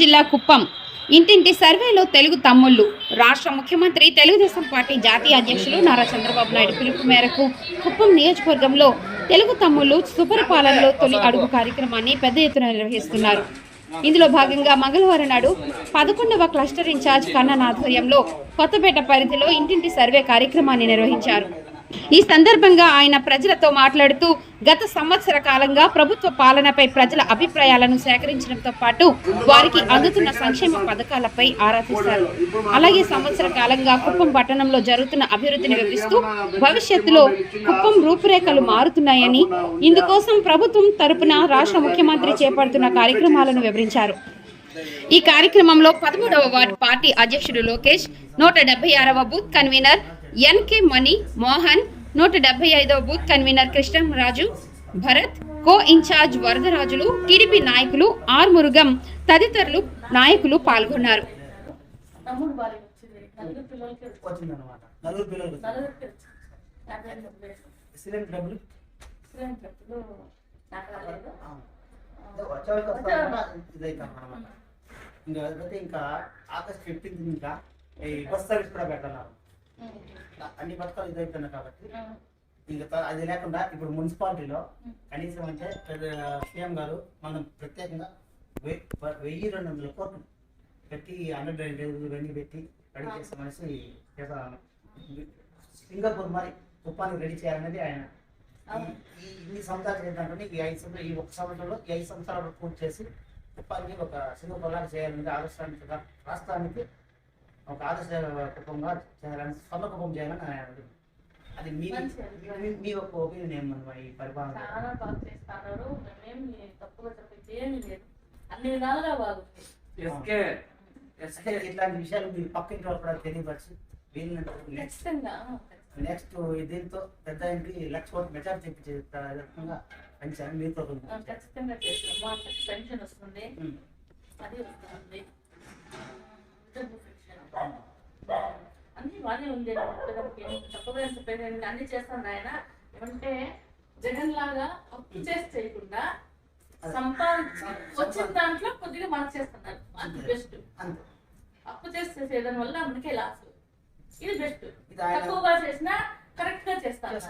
జిల్లా కుప్పం. ఇంటింటి సర్వేలో తెలుగు తమ్ముళ్ళు. రాష్ట్ర ముఖ్యమంత్రి తెలుగుదేశం పార్టీ జాతీయ అధ్యక్షులు నారా చంద్రబాబు నాయుడు పిలుపు మేరకు కుప్పం నియోజకవర్గంలో తెలుగు తమ్ముళ్ళు సుపరిపాలనలో తొలి అడుగు కార్యక్రమాన్ని పెద్ద ఎత్తున నిర్వహిస్తున్నారు. ఇందులో భాగంగా మంగళవారం నాడు పదకొండవ క్లస్టర్ ఇన్ఛార్జ్ కన్నన్ ఆధ్వర్యంలో కొత్తపేట పరిధిలో ఇంటింటి సర్వే కార్యక్రమాన్ని నిర్వహించారు. ఈ సందర్భంగా ఆయన ప్రజలతో మాట్లాడుతూ గత సంవత్సర కాలంగా ప్రభుత్వ పాలనపై ప్రజల అభిప్రాయాలను సేకరించడంతో పాటు వారికి అందుతున్న సంక్షేమ పథకాలపై ఆరా తీశారు. అలాగే సంవత్సర కాలంగా కుప్పం పట్టణంలో జరుగుతున్న అభివృద్ధిని వివరిస్తూ భవిష్యత్తులో కుప్పం రూపురేఖలు మారుతున్నాయని ఇందుకోసం ప్రభుత్వం తరపున రాష్ట్ర ముఖ్యమంత్రి చేపడుతున్న కార్యక్రమాలను వివరించారు. ఈ కార్యక్రమంలో పదమూడవ వార్డు పార్టీ అధ్యక్షుడు లోకేష్ నూట డెబ్బై ఆరవ booth convener NK Mani Mohan నూట డెబ్బై ఐదవ booth convener Krishnaraju Bharat co incharge Varadarajulu TDP నాయకులు ఆర్ మురుగం తదితరులు నాయకులు పాల్గొన్నారు. ఇంకా ఆగస్ట్ ఫిఫ్టీన్త్ ఇంకా ఈ బస్ సర్వీస్ కూడా పెట్టాలి అన్ని పథకాలు ఇదైతున్నాయి కాబట్టి ఇంకా అది లేకుండా ఇప్పుడు మున్సిపాలిటీలో కనీసం అంటే సీఎం గారు మనం ప్రత్యేకంగా వెయ్యి రెండు వందల కోట్లు పెట్టి డ్రైనేజ్ ఇవన్నీ పెట్టి రెడీ చేస్తామనేసి చేస్తాను సింగపూర్ మరి తుఫాను రెడీ చేయాలనేది ఆయన ఈ- ఇన్ని సంవత్సరాలు ఏంటంటే ఈ ఐదు సంవత్సరాలు ఈ ఒక సంవత్సరంలో ఈ ఐదు సంవత్సరాలు పూర్తి చేసి తుఫాన్ని ఒక సింగపూర్ లాగా చేయాలనేది ఆదర్శానికి రాష్ట్రానికి ఒక ఆదర్శ కుటుంబంగా చేయాలని స్వర్ణ కుటుంబం చేయాలని ఆయన. అది మీ. మీ- యొక్క ఒపీనియన్ ఏమన్నా ఈ పరిపాలన చాలా బాగా చేస్తున్నారు. మేమేమి తప్పుగా చెప్పేది ఏమీ లేదు. అన్ని విధాలుగా బాగుంది. SK SK. ఇట్లాంటి విషయాలు మీ పక్కింటి వాళ్ళు కూడా తెలియపరచు వీళ్ళని నెక్స్ట్ ఖచ్చితంగా. నెక్స్ట్ దీంతో పెద్ద ఇంటికి లక్ష కోట్ల మెజార్టీ తెప్పించే రకంగా పెంచాలని మీతో ఖచ్చితంగా పెన్షన్ వస్తుంది. అది వస్తుంది వితంతు పెన్షన్ అన్ని బాగానే ఉంది చెప్పేది అన్ని చేస్తాను ఆయన ఏమంటే జగన్ లాగా అప్పు చేసి చేయకుండా సంపాదించి వచ్చిన దాంట్లో కొద్దిగా మనకు చేస్తున్నారు. అది బెస్ట్. అప్పు చేసి చేసేదాని వల్ల మనకే లాస్. ఇది బెస్ట్. తక్కువగా చేసినా కరెక్ట్గా చేస్తారు